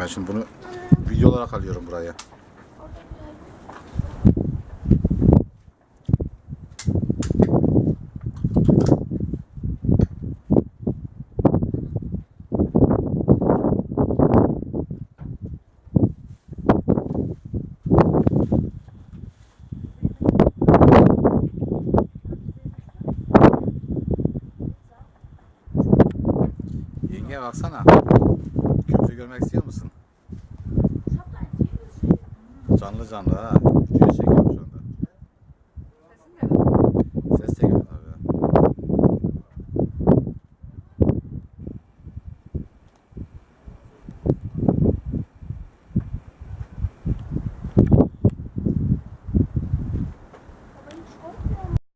Ben şimdi bunu video olarak alıyorum buraya. Yenge baksana. Köprü görmek istiyor musun? Canlı canlı ha. Video çekiyorum.